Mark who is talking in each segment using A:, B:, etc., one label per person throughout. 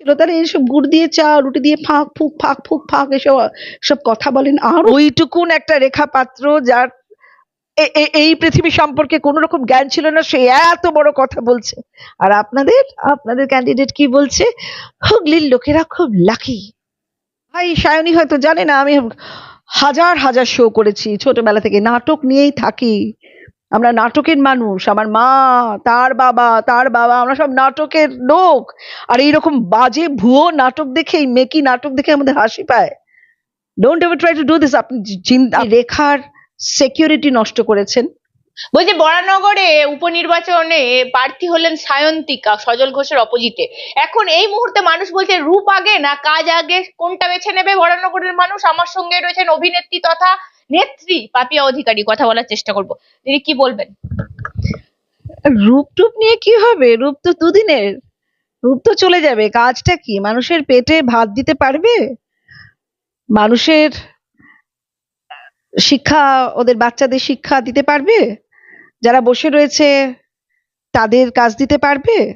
A: ছিল। তাহলে এইসব গুড় দিয়ে চা, রুটি দিয়ে ফাঁক, ফুক ফাঁক ফুক, ফাঁক এসব, সব কথা বলেন। আর ওইটুকুন একটা রেখা পাত্র যার এই পৃথিবী সম্পর্কে কোনো রকম জ্ঞান ছিল না, সে এত বড় কথা বলছে। আর আপনাদের আপনাদের ক্যান্ডিডেট কি বলছে? হুগলির লোকেরা, খুব লাকি ভাই, সায়নী হয়তো জানে না, আমি হাজার হাজার শো করেছি, ছোটবেলা থেকে নাটক নিয়েই থাকি। আমরা নাটকের মানুষ, আমার মা, তার বাবা তার বাবা, আমরা সব নাটকের লোক। আর এইরকম বাজে ভুয়ো নাটক দেখে, এই মেকি নাটক দেখে আমাদের হাসি পায়। Don't ever try to do this আপনি চিন্তা রেখার সিকিউরিটি নষ্ট করেছেন।
B: বলছি, বরানগরে উপনির্বাচনে প্রার্থী হলেন সায়ন্তিকা, সজল ঘোষের অপোজিটে। এখন এই মুহূর্তে মানুষ বলছে, রূপ আগে না কাজ আগে? কোনটা বেছে নেবে বরানগরের মানুষ? আমার সঙ্গে রয়েছেন অভিনেত্রী তথা নেত্রী পাপিয়া অধিকারী কথা বলার চেষ্টা করব। তিনি কি বলবেন?
A: রূপ টুপ নিয়ে কি হবে? রূপ তো দুদিনের। রূপ তো চলে যাবে। কাজটা কি? মানুষের পেটে ভাত দিতে পারবে? মানুষের শিক্ষা ওদের বাচ্চাদের শিক্ষা দিতে পারবে? যারা বসে রয়েছে তাদের কাজ দিতে পারবে?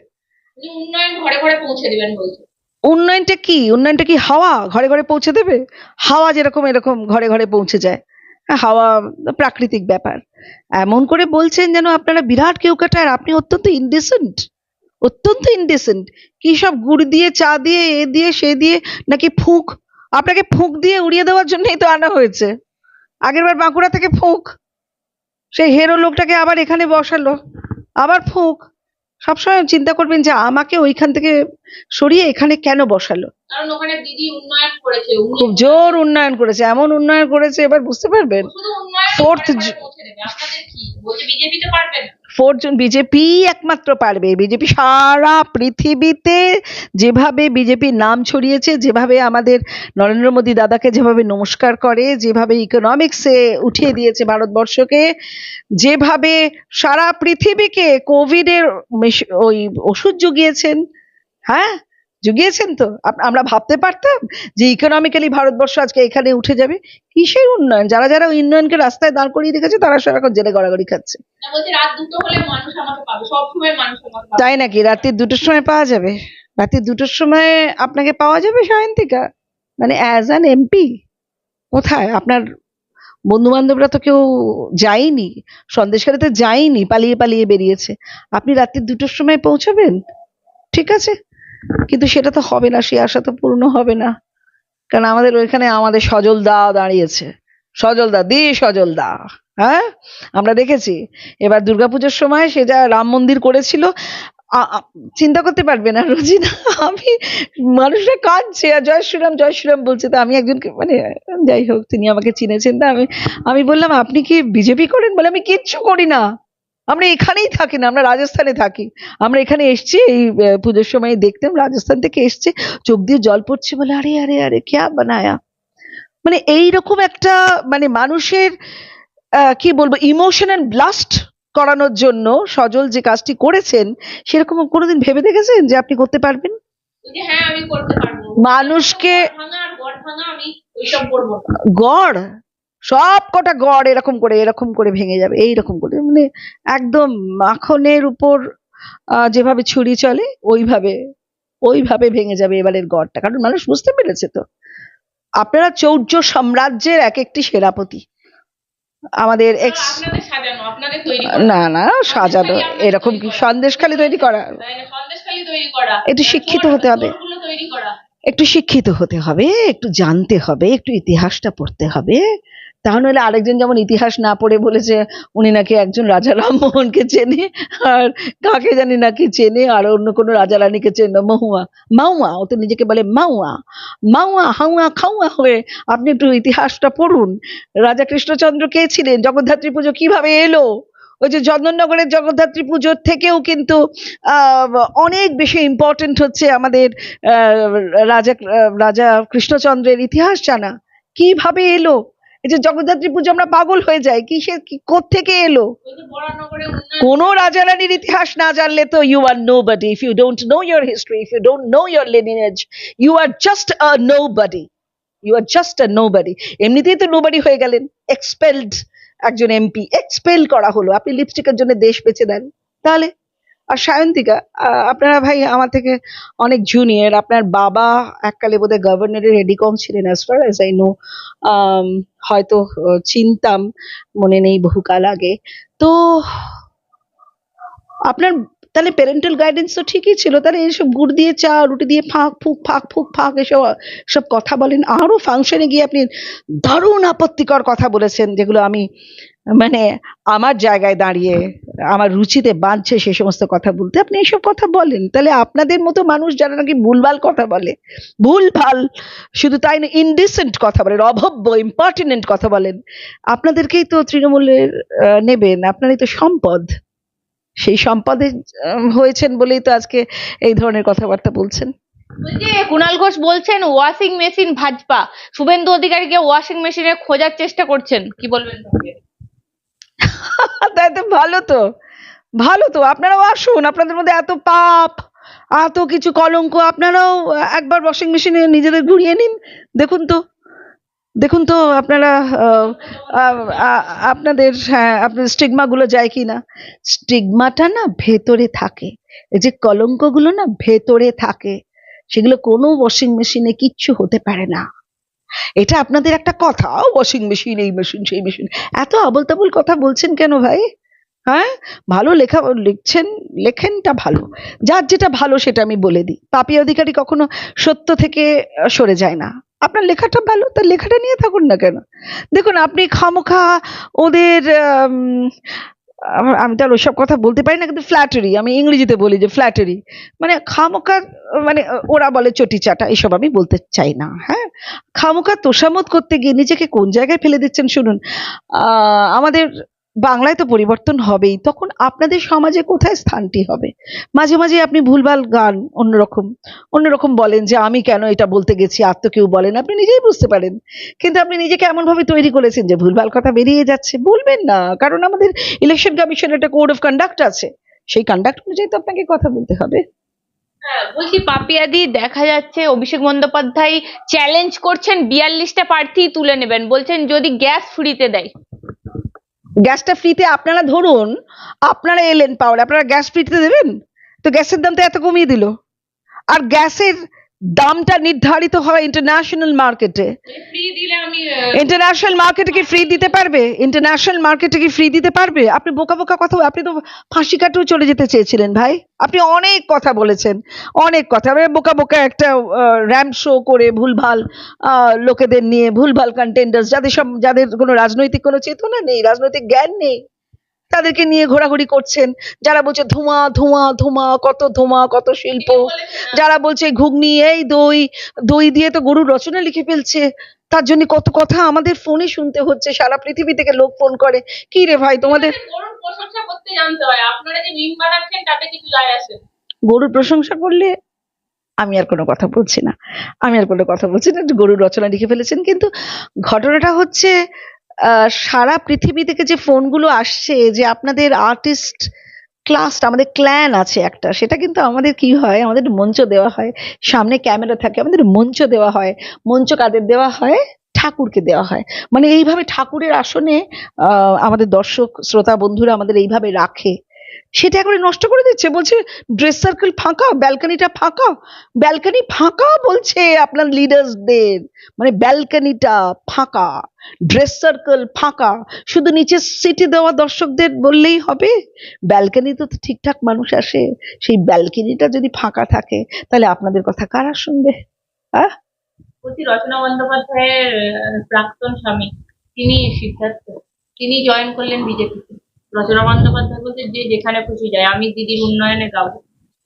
B: উন্নয়ন ঘরে ঘরে পৌঁছে দিবেন বলছে।
A: উন্নয়নটা কি? উন্নয়নটা কি হাওয়া? ঘরে ঘরে পৌঁছে দেবে? হাওয়া যেরকম এরকম ঘরে ঘরে পৌঁছে যায়। হাওয়া প্রাকৃতিক ব্যাপার। এমন করে বলছেন যেন আপনারা বিরাট কেউ কাটার আপনি অত্যন্ত ইনডিসেন্ট অত্যন্ত ইনডিসেন্ট কি সব গুড় দিয়ে, চা দিয়ে, এ দিয়ে, সে দিয়ে, নাকি ফুঁক? আপনাকে ফুঁক দিয়ে উড়িয়ে দেওয়ার জন্যই তো আনা হয়েছে। আগেরবার বাঁকুড়া থেকে ফুঁক। সেই হেরো লোকটাকে আবার এখানে বসালো। আবার ফুঁক। সবসময় চিন্তা করবেন যে আমাকে ওইখান থেকে সরিয়ে এখানে কেন বসালো?
B: কারণ ওখানে দিদি উন্নয়ন করেছে
A: খুব জোর উন্নয়ন করেছে এমন উন্নয়ন করেছে এবার বুঝতে পারবেন?
B: ফোর্থ বিজেপি তো পারবে না।
A: ফোর জন বিজেপি একমাত্র পারবে। বিজেপি সারা পৃথিবীতে যেভাবে বিজেপির নাম ছড়িয়েছে, যেভাবে আমাদের নরেন্দ্র মোদী দাদাকে যেভাবে নমস্কার করে, যেভাবে ইকোনমিক্সে উঠিয়ে দিয়েছে ভারতবর্ষকে, যেভাবে সারা পৃথিবীকে কোভিডের ওই ওষুধ জুগিয়েছেন হ্যাঁ? জুগিয়েছেন তো? আমরা ভাবতে পারতাম যে ইকোনমিক্যালি ভারতবর্ষ আজকে এখানে উঠে যাবে। কিসের উন্নয়ন? যারা যারা উন্নয়নকে রাস্তায় দাঁড় করিয়ে রেখেছে তারা সব এখন জেলে গড়াগড়ি খাচ্ছে। তাই নাকি? রাত্রি দুটোর সময় পাওয়া যাবে? রাত্রি দুটোর সময় আপনাকে পাওয়া যাবে সায়ন্তিকা? মানে অ্যাজ অ্যান এমপি কোথায়? আপনার বন্ধু বান্ধবরা তো কেউ যায়নি সন্দেশখালিতে যায়নি পালিয়ে পালিয়ে বেরিয়েছে। আপনি রাত্রি দুটোর সময় পৌঁছাবেন? ঠিক আছে। কিন্তু সেটা তো হবে না সে আশা তো পূর্ণ হবে না। কারণ আমাদের ওইখানে আমাদের সজল দা দাঁড়িয়েছে। সজল দা, দি সজল দা হ্যাঁ? আমরা দেখেছি। এবার দুর্গাপুজোর সময় সে যা রাম মন্দির করেছিল চিন্তা করতে পারবে না রোজিনা আমি মানুষরা কাঁদছে, আর জয় শ্রীরাম জয় শ্রীরাম বলছে, তো আমি একজনকে মানে যাই হোক, তিনি আমাকে চিনেছেন, তা আমি আমি বললাম, আপনি কি বিজেপি করেন? বলে, আমি কিচ্ছু করি না। আমরা এখানেই থাকি না আমরা রাজস্থানে থাকি। আমরা এখানে এসছি এই পুজোর সময় দেখতাম রাজস্থান থেকে এসছে চোখ দিয়ে জল পড়ছে বলে আরে আরে আরে ক্যা বানায়া? মানে এইরকম একটা মানে মানুষের কি বলব ইমোশনাল ব্লাস্ট করানোর জন্য সজল যে কাজটি করেছেন সেরকম কোনোদিন ভেবে দেখেছেন যে আপনি করতে পারবেন?
B: হ্যাঁ
A: মানুষকে
B: গড়?
A: সব কটা গড় এরকম করে এরকম করে ভেঙে যাবে এইরকম করে। মানে একদম মাখনের উপর যেভাবে ছুরি চলে ওইভাবে ওইভাবে ভেঙে যাবে এবারের গড়টা। কারণ মানুষ বুঝতে পেরেছে তো। আপনারা চৌর্য সাম্রাজ্যের এক একটি সেনাপতি। আমাদের এক্স না না সাজানো এরকম কি সন্দেশখালি তৈরি করা।
B: তৈরি করা।
A: একটু শিক্ষিত হতে হবে। একটু শিক্ষিত হতে হবে একটু জানতে হবে একটু ইতিহাসটা পড়তে হবে। তা নইলে আরেকজন যেমন ইতিহাস না পড়ে বলেছে, উনি নাকি একজন রাজা রামমোহনকে চেনে, আর কাকে জানি নাকি চেনে, আর অন্য কোনো রাজা রানীকে চেনে, মহুয়া মাউয়া ও তো নিজেকে বলে মাউয়া মাউয়া হাউয়া খাউয়া হয়ে। আপনি একটু ইতিহাসটা পড়ুন। রাজা কৃষ্ণচন্দ্র কে ছিলেন? জগদ্ধাত্রী পুজো কীভাবে এলো? ওই যে চন্দননগরের জগদ্ধাত্রী পুজোর থেকেও কিন্তু অনেক বেশি ইম্পর্টেন্ট হচ্ছে আমাদের রাজা রাজা কৃষ্ণচন্দ্রের ইতিহাস জানা। কীভাবে এলো? এই যে জগদ্ধাত্রী পুজো আমরা পাগল হয়ে যাই কি থেকে এলো? কোনো রাজা রানীর ইতিহাস না জানলে তো you are nobody if you don't know your history if you don't know your lineage you are just a nobody you are just a nobody এমনিতেই তো নো বডি হয়ে গেলেন। এক্সপেলড একজন এমপি এক্সপেল করা হলো। আপনি লিপস্টিকের জন্য দেশ বেছে দেন তাহলে আর সায়ন্তিকা আপনারা ভাই আমার থেকে অনেক জুনিয়র আপনার বাবা এককালে বোধহয় গভর্নরের এডিকম ছিলেন as far as I know হয়তো চিনতাম, মনে নেই বহুকাল আগে। তো, আপনার তাহলে প্যারেন্টাল গাইডেন্স তো ঠিকই ছিল। তাহলে এইসব গুড় দিয়ে চা, রুটি দিয়ে ফাঁক, ফুক ফাঁক ফুক, ফাঁক এসব, সব কথা বলেন। আরও ফাংশনে গিয়ে আপনি দারুণ আপত্তিকর কথা বলেছেন, যেগুলো আমি মানে আমার জায়গায় দাঁড়িয়ে, আমার রুচিতে বাঁধছে সে সমস্ত কথা বলতে। আপনি এইসব কথা বলেন। তাহলে আপনাদের মতো মানুষ যারা নাকি ভুলভাল কথা বলে, ভুলভাল শুধু তাই না ইনডিসেন্ট কথা বলেন, অভব্য ইম্পার্টিনেন্ট কথা বলেন, আপনাদেরকেই তো তৃণমূলের নেবেন, আপনারই তো সম্পদ। সেই সম্পদে হয়েছেন বলেই তো আজকে এই ধরনের কথাবার্তা বলছেন।
B: বলছি কুণাল ঘোষ বলছেন ওয়াশিং মেশিন ভাজপা। শুভেন্দু অধিকারীকে ওয়াশিং মেশিনে খোঁজার চেষ্টা করছেন। কি বলবেন?
A: তাই তো ভালো তো। ভালো তো আপনারাও আসুন আপনাদের মধ্যে এত পাপ এত কিছু কলঙ্ক আপনারাও একবার ওয়াশিং মেশিনে নিজেদের ঘুরিয়ে নিন দেখুন তো। দেখুন তো, আপনারা আপনাদের হ্যাঁ আপনাদের স্টিগমাগুলো যায় কি না? স্টিগমাটা না ভেতরে থাকে। এই যে কলঙ্কগুলো না ভেতরে থাকে, সেগুলো কোনো ওয়াশিং মেশিনে কিচ্ছু হতে পারে না। এটা আপনাদের একটা কথা ওয়াশিং মেশিন এই মেশিন সেই মেশিন এত আবল তাবল কথা বলছেন কেন ভাই? হ্যাঁ? ভালো লেখা, লিখছেন, লেখেনটা ভালো। যার যেটা ভালো সেটা আমি বলে দিই। পাপিয়া অধিকারী কখনো সত্য থেকে সরে যায় না। আপনার লেখাটা ভালো? তার লেখাটা নিয়ে থাকুন না কেন? দেখুন, আপনি খামোখা ওদের আমি তো আর ওইসব কথা বলতে পারি না, কিন্তু ফ্ল্যাটারি আমি ইংরেজিতে বলি যে ফ্ল্যাটারি মানে খামোখা মানে ওরা বলে চটি চাটা, এসব আমি বলতে চাই না হ্যাঁ? খামোখা তোষামত করতে গিয়ে নিজেকে কোন জায়গায় ফেলে দিচ্ছেন শুনুন। আমাদের বাংলায় তো পরিবর্তন হবেই তখন আপনাদের সমাজে কোথায় স্থানটি হবে? মাঝে মাঝে আপনি ভুলভাল গান অন্যরকম অন্যরকম বলেন যে আমি কেন এটা বলতে গেছি আর তো কেউ বলেন আপনি নিজেই বুঝতে পারেন। কিন্তু আপনি নিজেকে এমন ভাবে তৈরি করেছেন যে ভুলভাল কথা বেরিয়ে যাচ্ছে বলবেন না কারণ আমাদের ইলেকশন কমিশনের একটা কোড অফ কন্ডাক্ট আছে সেই কন্ডাক্ট অনুযায়ী তো আপনাকে কথা বলতে হবে।
B: হ্যাঁ, বলছি পাপিয়াদি দেখা যাচ্ছে অভিষেক বন্দ্যোপাধ্যায় চ্যালেঞ্জ করছেন বিয়াল্লিশটা প্রার্থী তুলে নেবেন বলছেন যদি গ্যাস ফ্রিতে দেয়।
A: গ্যাসটা ফ্রিতে আপনারা ধরুন, আপনারা এলেন পাওয়ার আপনারা গ্যাস ফ্রিতে দেবেন? তো গ্যাসের দাম তো এত কমিয়ে দিল। আর গ্যাসের দামটা নির্ধারিত হয় ইন্টারন্যাশনাল মার্কেটে ইন্টারন্যাশনাল মার্কেটে কি ফ্রি দিতে পারবে? ইন্টারন্যাশনাল মার্কেটে কি ফ্রি দিতে পারবে? আপনি বোকা বোকা কথা আপনি তো ফাঁসি কাটেও চলে যেতে চেয়েছিলেন ভাই। আপনি অনেক কথা বলেছেন অনেক কথা। বোকা বোকা একটা র্যাম্প শো করে ভুলভাল আহ, লোকেদের নিয়ে ভুলভাল কন্টেন্ডার্স যাদের সব যাদের কোনো রাজনৈতিক কোনো চেতনা নেই রাজনৈতিক জ্ঞান নেই। তাদেরকে নিয়ে ঘোরাঘুরি করছেন। যারা বলছে ধোঁয়া ধোঁয়া ধোঁয়া কত ধোঁয়া কত শিল্প। যারা বলছে ঘুগনি এই দই দই দিয়ে তো গরুর রচনা লিখে ফেলছে। তার জন্য কত কথা আমাদের ফোনে শুনতে হচ্ছে সারা পৃথিবী থেকে লোক ফোন করে। কি রে ভাই তোমাদের
B: গরুর প্রশংসা
A: করলে আমি আর কোনো কথা বলছি না। আমি আর কোনো কথা বলছি না গরুর রচনা লিখে ফেলেছেন। কিন্তু ঘটনাটা হচ্ছে সারা পৃথিবী থেকে যে ফোনগুলো আসছে, যে আপনাদের আর্টিস্ট ক্লাস আমাদের ক্ল্যান আছে একটা, সেটা কিন্তু আমাদের কি হয়? আমাদের মঞ্চ দেওয়া হয়। সামনে ক্যামেরা থাকে, আমাদের মঞ্চ দেওয়া হয়। মঞ্চ কাদের দেওয়া হয়? ঠাকুরকে দেওয়া হয়। মানে এইভাবে ঠাকুরের আসনে আমাদের দর্শক, শ্রোতা, বন্ধুরা আমাদের এইভাবে রাখে। সেটা একবারে নষ্ট করে দিচ্ছে। বলছে ড্রেস সার্কেল ফাঁকা ব্যালকনিটা ফাঁকা ব্যালকনি ফাঁকা বলছে আপনার লিডার্সদের মানে ব্যালকনিটা ফাঁকা ড্রেস সার্কেল ফাঁকা। শুধু নিচে সিটি দেওয়া দর্শকদের বললেই হবে ব্যালকনিতে তো ঠিকঠাক মানুষ আসে। সেই ব্যালকনিটা যদি ফাঁকা থাকে, তাহলে আপনাদের কথা কারা শুনবে? হ্যাঁ
B: রচনা বন্দ্যোপাধ্যায়ের প্রাক্তন স্বামী, তিনি সিদ্ধার্থ। তিনি জয়েন করলেন বিজেপিতে। রচনা বন্দ্যোপাধ্যায় বলছে যে যেখানে খুশি যায় আমি দিদির উন্নয়নে গাবো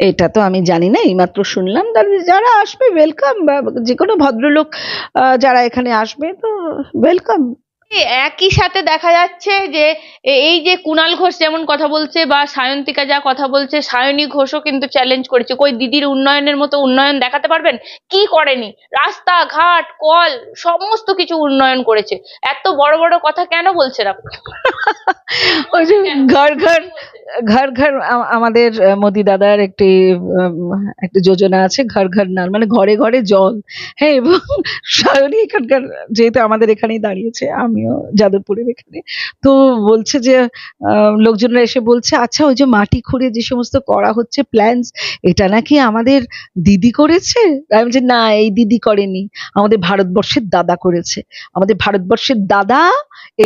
A: এটা তো আমি জানি না এইমাত্র শুনলাম যারা আসবে ওয়েলকাম যে কোনো ভদ্রলোক আহ, যারা এখানে আসবে তো ওয়েলকাম
B: একই সাথে দেখা যাচ্ছে যে এই যে কুণাল ঘোষ যেমন কথা বলছে বা সায়ন্তিকা যা কথা বলছে সায়নী ঘোষও কিন্তু চ্যালেঞ্জ করেছে। কই দিদির উন্নয়নের মতো উন্নয়ন দেখাতে পারবেন? কি করেনি? রাস্তা ঘাট কল সমস্ত কিছু উন্নয়ন করেছে। এত বড় বড় কথা কেন বলছেন আপনি
A: ওই যে ঘর ঘর ঘর ঘর আমাদের মোদি দাদার একটি একটি যোজনা আছে, ঘর ঘর নাল মানে ঘরে ঘরে জল। হ্যাঁ এবং সায়নী এখানকার, যেহেতু আমাদের এখানেই দাঁড়িয়েছে, আমিও যাদবপুরের এখানে, তো বলছে যে লোকজনরা এসে বলছে আচ্ছা ওই যে মাটি খুঁড়ে যে সমস্ত করা হচ্ছে প্ল্যান্স এটা নাকি আমাদের দিদি করেছে? আমি বলছি, না, এই দিদি করেনি, আমাদের ভারতবর্ষের দাদা করেছে। আমাদের ভারতবর্ষের দাদা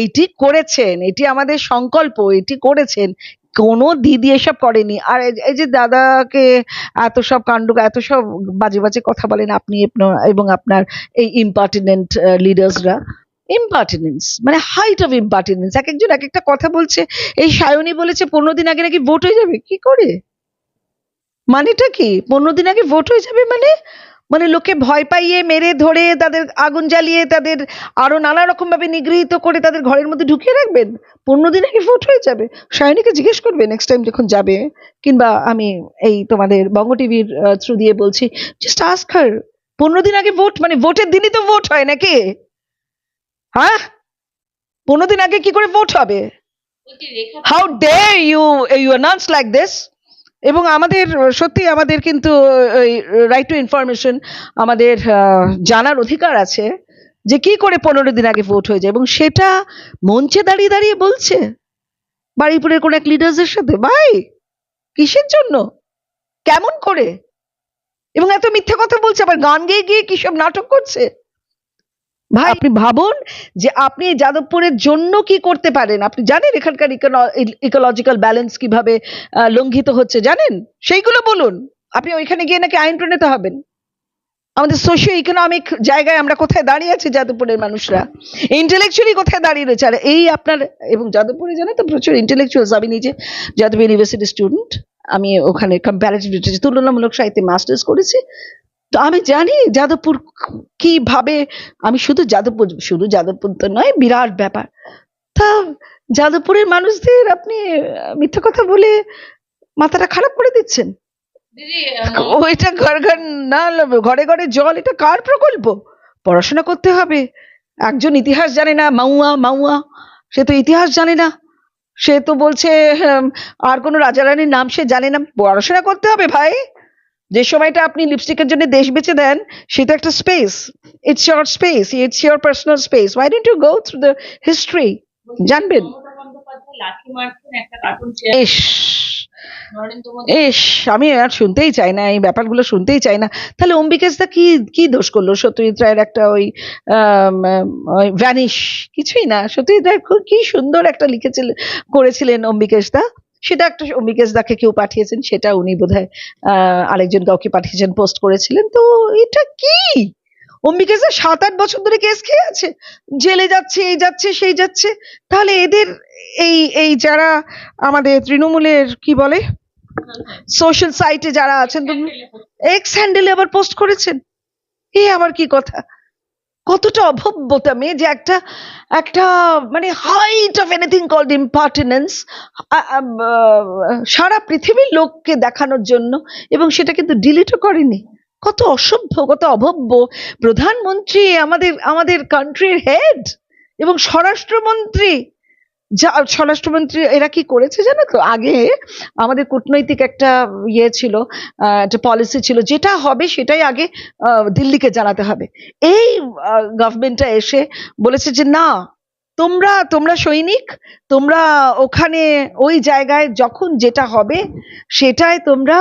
A: এইটি করেছেন, এটি আমাদের সংকল্প, এটি করেছেন কোনো দিদি এসব করেনি। আর এই- যে দাদাকে এত সব কাণ্ড, এত সব বাজে বাজে কথা বলেন আপনা- এবং আপনার এই ইম্পার্টিনেন্ট লিডার্সরা ইম্পার্টিনেন্স মানে হাইট অফ ইম্পার্টিনেন্স এক একজন এক একটা কথা বলছে, এই সায়নী বলেছে, পনেরো দিন আগে নাকি ভোট হয়ে যাবে। কি করে? মানেটা কি? পনেরো দিন আগে ভোট হয়ে যাবে মানে? মানে লোকে ভয় পাইয়ে মেরে ধরে তাদের আগুন জ্বালিয়ে তাদের আরও নানা রকম ভাবে নিগৃহীত করে তাদের ঘরের মধ্যে ঢুকিয়ে রাখবেন? পনেরো দিন আগে ভোট হয়ে যাবে। সায়নীকে জিজ্ঞেস করবে নেক্সট টাইম যখন যাবে। কিংবা আমি এই তোমাদের বঙ্গ টিভির থ্রু দিয়ে বলছি জাস্ট আস্ক হার পনেরো দিন আগে ভোট মানে ভোটের দিনই তো ভোট হয় নাকি? হ্যাঁ? পনেরো দিন আগে কি করে ভোট হবে? How dare you you announce like this এবং আমাদের সত্যি আমাদের কিন্তু রাইট টু ইনফরমেশন আমাদের জানার অধিকার আছে যে কি করে পনেরো দিন আগে ভোট হয়ে যায় এবং সেটা মঞ্চে দাঁড়িয়ে দাঁড়িয়ে বলছে। বাড়িপুরের কোন এক লিডার্সের সাথে, ভাই, কিসের জন্য? কেমন করে? এবং এত মিথ্যে কথা বলছে, আবার গান গেয়ে গিয়ে কিসব নাটক করছে? ভাই, আপনি ভাবুন যে আপনি যাদবপুরের জন্য কি করতে পারেন। আপনি জানেন এখানকার ইকোলজিক্যাল ব্যালেন্স কীভাবে লঙ্ঘিত হচ্ছে, জানেন? সেইগুলো বলুন। আপনি ওইখানে গিয়ে নাকি আইন প্রণেতা হবেন? আমাদের সোশিও ইকোনমিক জায়গায় আমরা কোথায় দাঁড়িয়ে আছি যাদবপুরের মানুষরা? ইন্টেলেকচুয়ালি কোথায় দাঁড়িয়ে রয়েছে? আর এই আপনার, এবং যাদবপুরে জানেন তো প্রচুর ইন্টেলেকচুয়ালস আমি নিজে যাদব ইউনিভার্সিটি স্টুডেন্ট আমি ওখানে কম্প্যারেটিভ তুলনামূলক সাহিত্যে মাস্টার্স করেছি। তো আমি জানি যাদবপুর কীভাবে আমি শুধু যাদবপুর শুধু যাদবপুর তো নয় বিরাট ব্যাপার। তা যাদবপুরের মানুষদের আপনি মিথ্যা কথা বলে মাথাটা খারাপ করে দিচ্ছেন? ওইটা ঘর ঘর না ঘরে ঘরে জল এটা কার প্রকল্প? পড়াশোনা করতে হবে। একজন ইতিহাস জানে না মাউয়া মাউয়া সে তো ইতিহাস জানে না। সে তো বলছে আর কোনো রাজা রানীর নাম সে জানে না। পড়াশোনা করতে হবে ভাই। যে সময়টা আপনি লিপস্টিকের জন্য দেশ বেঁচে দেন, সেটা একটা space it's your space it's your personal space why don't you go through the history জানবেন? ইস আমি আর শুনতেই চাই না, এই ব্যাপারগুলো শুনতেই চাই না। তাহলে অম্বিকেশদা কি কি দোষ করল? সত্যজিৎ রায়ের একটা ওই ভ্যানিশ কিছুই না। সত্যজিৎ রায় খুব কি সুন্দর একটা লিখেছিলেন করেছিলেন অম্বিকেশদা। সেটা একটা অম্বিকেশদাকে কেউ পাঠিয়েছেন সেটা উনি বোধহয় আহ, আরেকজন কাউকে পাঠিয়েছেন পোস্ট করেছিলেন। তো এটা কি? অম্বিকেশদা সাত আট বছর ধরে কেস খেয়ে আছে। জেলে যাচ্ছে এই যাচ্ছে সেই যাচ্ছে। তাহলে এদের এই এই যারা আমাদের তৃণমূলের কি বলে? সোশ্যাল সাইটে যারা আছেন এক্স হ্যান্ডেলে আবার পোস্ট করেছেন? এ আবার কি কথা? কতটা অভব্যতা মেয়ে যে একটা একটা মানে height of anything called importance সারা পৃথিবীর লোককে দেখানোর জন্য, এবং সেটা কিন্তু ডিলিটও করেনি। কত অসভ্য, কত অভব্য। প্রধানমন্ত্রী আমাদের আমাদের কান্ট্রির হেড এবং স্বরাষ্ট্রমন্ত্রী যা, স্বরাষ্ট্রমন্ত্রী, এরা কি করেছে জানো তো? আগে আমাদের কূটনৈতিক একটা ইয়ে ছিল একটা পলিসি ছিল, যেটা হবে সেটাই আগে দিল্লিকে জানাতে হবে। এই গভর্নমেন্টটা এসে বলেছে যে না, তোমরা তোমরা সৈনিক, তোমরা ওখানে ওই জায়গায় যখন যেটা হবে, সেটাই তোমরা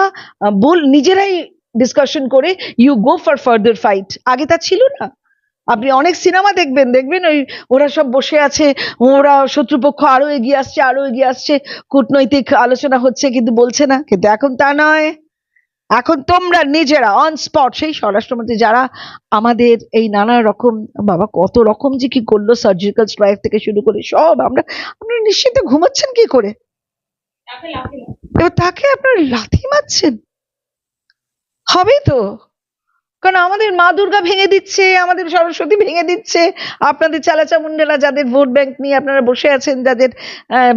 A: বল, নিজেরাই ডিসকাশন করে you go for further fight আগে তা ছিল না। আপনি অনেক সিনেমা দেখবেন দেখবেন ওই ওরা সব বসে আছে ওরা শত্রুপক্ষ আরও এগিয়ে আসছে আরও এগিয়ে আসছে কূটনৈতিক আলোচনা হচ্ছে কিন্তু বলছে না কিন্তু এখন তা নয়। এখন তোমরা নিজেরা অন স্পট সেই স্বরাষ্ট্রমন্ত্রী যারা আমাদের এই নানা রকম বাবা কত রকম যে কি করল সার্জিক্যাল স্ট্রাইক থেকে শুরু করে সব আমরা আপনারা নিশ্চিন্ত ঘুমাচ্ছেন কি করে?
B: তাকে
A: আপনারা লাথি মারছেন? হবে তো। কারণ আমাদের মা দুর্গা ভেঙে দিচ্ছে, আমাদের সরস্বতী ভেঙে দিচ্ছে। আপনাদের চালাচা মুন্ডেরা যাদের ভোট ব্যাংক নিয়ে আপনারা বসে আছেন, যাদের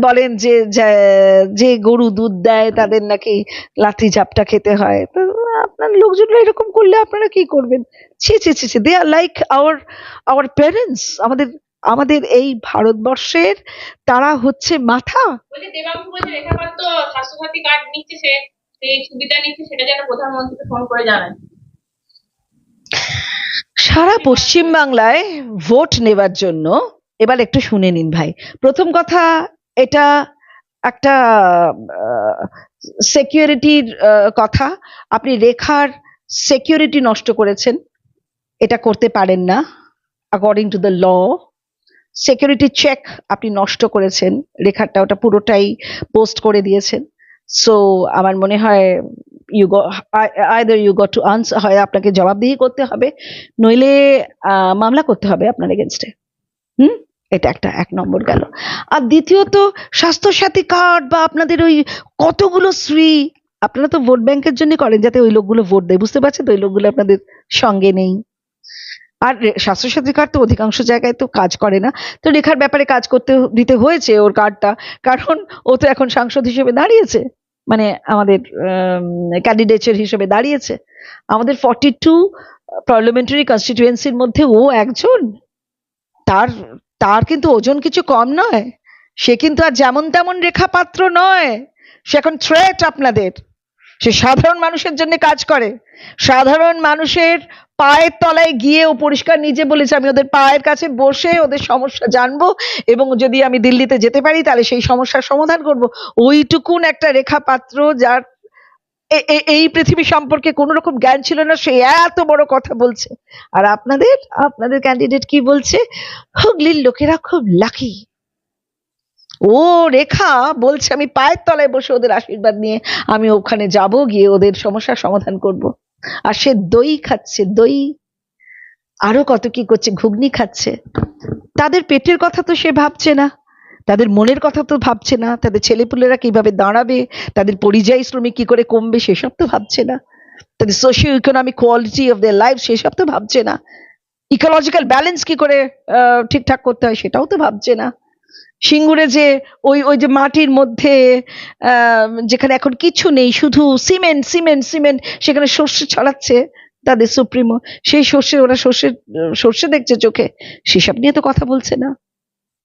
A: বলেন যে, যা- গরু দুধ দেয়, তাদের নাকি লাঠি ঝাপটা খেতে হয়। তো আপনার লোকজনরা এরকম করলে আপনারা কি করবেন? ছি ছি ছি ছি they are like our our parents আমাদের আমাদের এই ভারতবর্ষের তারা হচ্ছে মাথা।
B: সুবিধা নিচ্ছে, সেটা যেন প্রধানমন্ত্রীকে ফোন করে জানায়।
A: সারা পশ্চিম বাংলায় ভোট নেবার জন্য এবার একটু শুনে নিন ভাই। প্রথম কথা, এটা একটা সিকিউরিটির কথা। আপনি রেখার সিকিউরিটি নষ্ট করেছেন। এটা করতে পারেন না। According to the law security check আপনি নষ্ট করেছেন। রেখারটা ওটা পুরোটাই পোস্ট করে দিয়েছেন। সো আমার মনে হয় you either you got to answer হয় আপনাকে জবাবদিহি করতে হবে, নইলে মামলা করতে হবে আপনার এগেনস্টে হুম? এটা একটা, এক নম্বর গেল। আর দ্বিতীয়ত, স্বাস্থ্যসাথী কার্ড বা আপনাদের ওই কতগুলো শ্রী, আপনারা তো ভোট ব্যাংকের জন্য করেন, যাতে ওই লোকগুলো ভোট দেয়। বুঝতে পারছেন তো, ওই লোকগুলো আপনাদের সঙ্গে নেই। আর স্বাস্থ্যসাথী কার্ড তো অধিকাংশ জায়গায় তো কাজ করে না। তো রেখার ব্যাপারে কাজ করতে, দিতে হয়েছে ওর কার্ডটা কারণ ও তো এখন সাংসদ হিসেবে দাঁড়িয়েছে। মানে আমাদের ক্যান্ডিডেটের হিসেবে দাঁড়িয়েছে। আমাদের ফর্টি টু পার্লামেন্টারি কনস্টিটিউয়েন্সির মধ্যে ও একজন। তার তার কিন্তু ওজন কিছু কম নয়। সে কিন্তু আর যেমন তেমন রেখা পাত্র নয়। সে এখন থ্রেট আপনাদের। সে সাধারণ মানুষের জন্য কাজ করে। সাধারণ মানুষের পায়ের তলায় গিয়ে ও পরিষ্কার নিজে বলেছে, আমি ওদের পায়ের কাছে বসে ওদের সমস্যা জানব এবং যদি আমি দিল্লিতে যেতে পারি, তাহলে সেই সমস্যার সমাধান করব। ওইটুকুন একটা রেখা পাত্র যার এই পৃথিবী সম্পর্কে কোনো রকম জ্ঞান ছিল না, সে এত বড় কথা বলছে। আর আপনাদের আপনাদের ক্যান্ডিডেট কি বলছে? হুগলির লোকেরা খুব লাকি ও রেখা বলছে, আমি পায়ের তলায় বসে ওদের আশীর্বাদ নিয়ে আমি ওখানে যাব, গিয়ে ওদের সমস্যার সমাধান করব। আর সে দই খাচ্ছে, দই আরও কত কি করছে, ঘুগনি খাচ্ছে। তাদের পেটের কথা তো সে ভাবছে না, তাদের মনের কথা তো ভাবছে না, তাদের ছেলেপুলেরা কীভাবে দাঁড়াবে, তাদের পরিযায়ী শ্রমিক কি করে কমবে, সেসব তো ভাবছে না। তাদের socio economic quality of their life সেসব তো ভাবছে না। ইকোলজিক্যাল ব্যালেন্স কি করে ঠিকঠাক করতে হয়, সেটাও তো ভাবছে না। সিঙ্গুরে যে ওই ওই যে মাটির মধ্যে যেখানে এখন কিছু নেই, শুধু সিমেন্ট সিমেন্ট সিমেন্ট, সেখানে সর্ষে ছড়াচ্ছে তাদের সুপ্রিমো। সেই সর্ষে, ওরা সর্ষে সর্ষে দেখছে চোখে, সেসব নিয়ে তো কথা বলছে না।